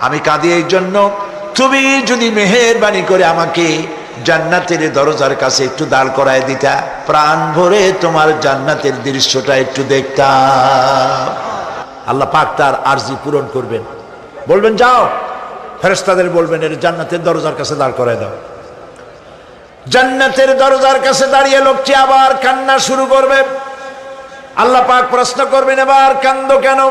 আমি কাঁদি এই জন্য। তুমি যদি মেহেরবানি করে আমাকে জান্নাতের দরজার কাছে একটু দাঁড় করায় দিতা, প্রাণ ভরে তোমার জান্নাতের দৃশ্যটা একটু দেখতাম। আল্লাহ পাক তার আরজি পূরণ করবেন। বলবেন, যাও। ফেরেস্তাদের বলবেন, এর জান্নাতের দরজার কাছে দাঁড় করায় দাও। জান্নাতের দরজার কাছে দাঁড়িয়ে লোকটি আবার কান্না শুরু করবে। আল্লাহ পাক প্রশ্ন করবেন, এবার কান্দ কেন?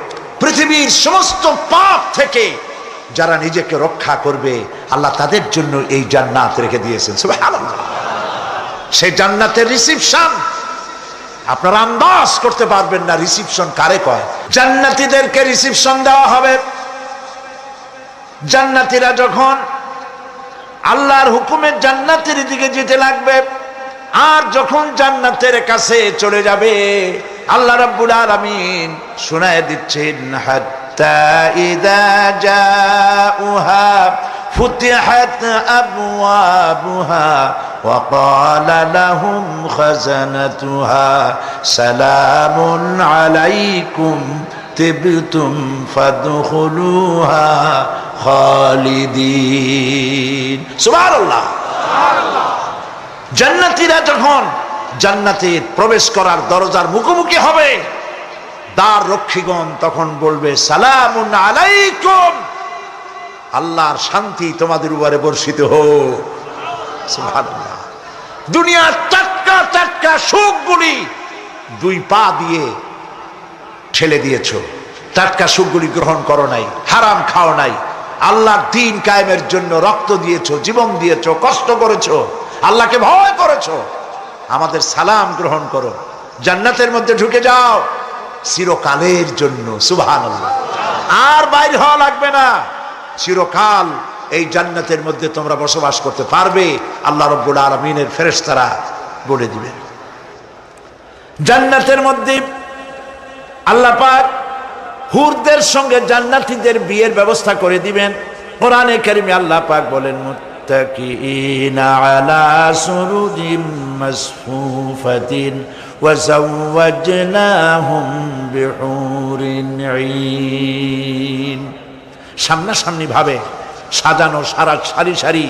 পৃথিবীর সমস্ত পাপ থেকে যারা নিজেকে রক্ষা করবে, আল্লাহ তাদের জন্য এই জান্নাত রেখে দিয়েছেন। সেই জান্নাতের রিসিপশন আপনারা আন্দাজ করতে পারবেন না রিসিপশন কারে কয়। জান্নাতীদেরকে রিসিপশন দেওয়া হবে। জান্নাতীরা যখন আল্লাহর হুকুমের জান্নাতের দিকে যেতে লাগবে, আর যখন জান্নাতের কাছে চলে যাবে, আল্লাহ রাব্বুল আলামিন শোনায় দিচ্ছেন হাত্তা ইদা জাউহা فتحت أبوابها وقال لهم خزنتها سلام عليكم تبتم فادخلوها خالدين سبحان الله জান্নাতীরা যখন জান্নাতে প্রবেশ করার দরজার মুখোমুখি হবে দ্বার রক্ষীগণ তখন বলবে, সালামুন আলাইকুম। আল্লাহর শান্তি তোমাদের উপরে বর্ষিত হোক। দুনিয়ার টাটকা টাটকা সুখগুলি দুই পা দিয়ে ঠেলে দিয়েছ। টাটকা সুখগুলি গ্রহণ করো নাই, হারাম খাও নাই। আল্লাহর দিন কায়েমের জন্য রক্ত দিয়েছ, জীবন দিয়েছ, কষ্ট করেছ, আল্লাহকে ভয় করেছ। আমাদের সালাম গ্রহণ করো। জান্নাতের মধ্যে ঢুকে যাও। চিরকালের জন্য, সুবহানাল্লাহ। আর বাইর হওয়া লাগবে না। চিরকাল এই জান্নাতের মধ্যে তোমরা বসবাস করতে পারবে, আল্লাহ রব্বুল আলমিনের ফেরেশতারা বলে দিবেন। জান্নাতের মধ্যে আল্লাহ পাক হুরদের সঙ্গে জান্নাতীদের বিয়ের ব্যবস্থা করে দিবেন। কোরআনে কারিমে আল্লাহ পাক বলেন আলা সুরুজিম মাসফুফাতিন ওয়া যাওয়াজনাহুম বিহুরিন ঈন সামনাসামনি ভাবে সাজানো সারা সারি সারি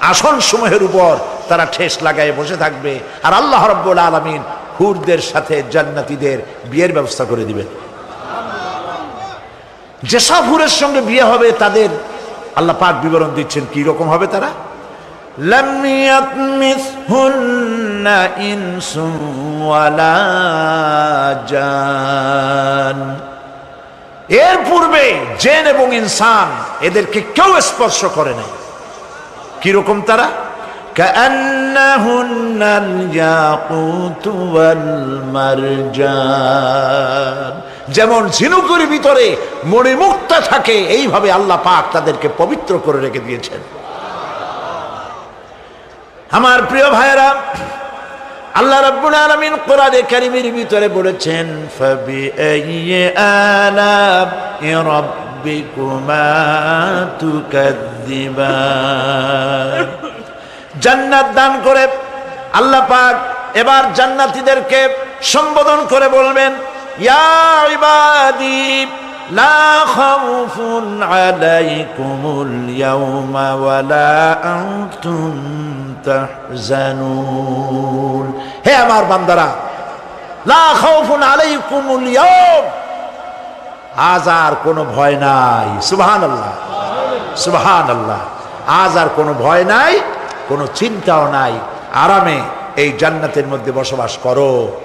আসন সমূহের উপর তারা ঠেস লাগায় বসে থাকবে আর আল্লাহ রব্বুল আলমিন হুরদের সাথে জান্নাতীদের বিয়ের ব্যবস্থা করে দিবেন যেসব হুরের সঙ্গে বিয়ে হবে তাদের আল্লাহ পাক বিবরণ দিচ্ছেন কি রকম হবে তারা? لم يطمثهن إنس ولا جان এর পূর্বে জেন এবং ইনসান এদেরকে কেউ স্পর্শ করে নাই কিরকম তারা كأنهن الياقوت والمرجان যেমন ঝিনুকের ভিতরে মণিমুক্তা থাকে এইভাবে আল্লাহ পাক তাদেরকে পবিত্র করে রেখে দিয়েছেন আমার প্রিয় ভাইরা আল্লাহ রাব্বুল আলামিন কোরআনে কারীমের ভিতরে বলেছেন ফাবি আইয়ি আলাপ রাব্বিকুমা তুকাদ্দিবান। জান্নাত দান করে আল্লাহ পাক এবার জান্নাতীদেরকে সম্বোধন করে বলবেন, ইয়া ইবাদি, লা খাউফুন আলাইকুমুল ইয়াওমা ওয়ালা আনতুম তাহজানুন। হে আমার বান্দারা, লা খাউফুন আলাইকুমুল ইয়াওম আজ আর কোনো ভয় নাই। সুবহানাল্লাহ। সুবহানাল্লাহ। আজ আর কোনো ভয় নাই, কোনো চিন্তাও নাই। আরামে এই জান্নাতের মধ্যে বসবাস করো।